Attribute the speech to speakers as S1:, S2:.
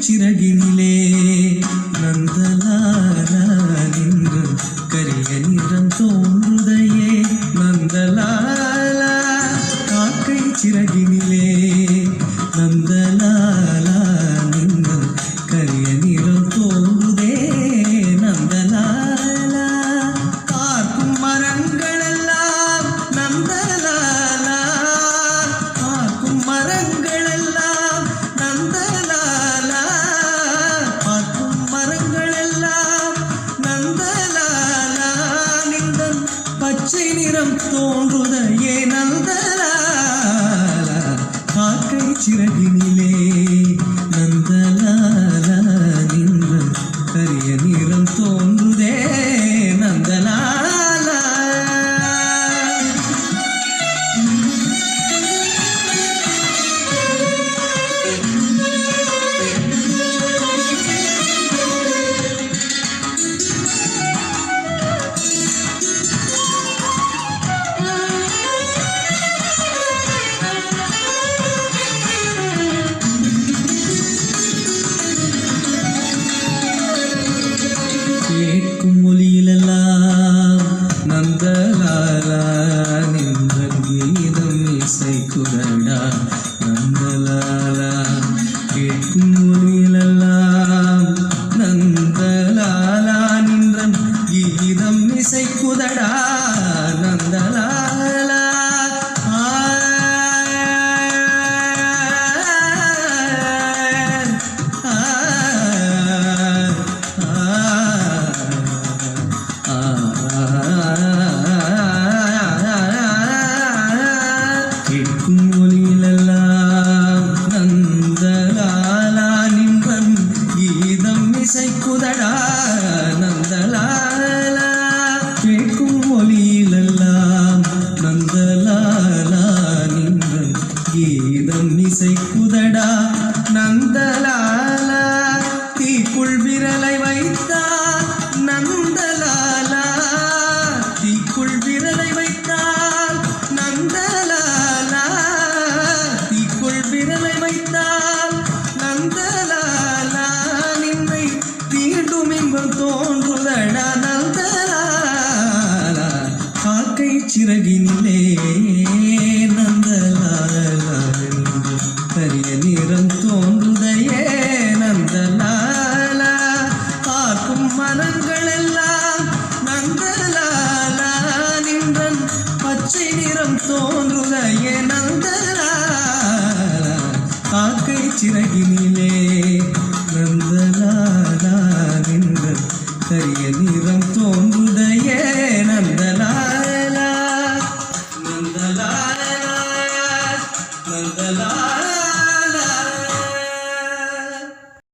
S1: சிறகினிலே நந்தலாலா நின்று கரிய நிறம் தோன்றுதையே பச்சை நிறம் தோன்றுதையே நந்தலாலா காக்கை சிறகினிலே நந்தலாலா நின்ற கரிய நந்தலாலா நின்றன் கீதம் இசைக்குதடா நந்தலாலா கேட்கும் ஒலியிலெல்லாம். நந்தலாலா நின்ற கீதம் இசைக்குதடா நந்தலாலா கேட்கும் ஒலியிலெல்லாம் நந்தலாலா நிம்பம் கீதம் இசைக்குதடா நந்த நந்தலாலா நின்னை தீண்டும் இன்பம் தோன்றுதடா நந்தலாலா காக்கை சிறகினிலே நந்தலாலா என்று நிறம் தோன்றுதையே நந்தலாலா பார்க்கும் மரங்களெல்லாம் நந்தலாலா நின்றன் பச்சை நிறம் தோன்றுதையே நந்தலாலா காக்கை சிறகினி கரிய நிறம் தோன்றுடைய நந்தலாலா நந்தலாலா நந்தலா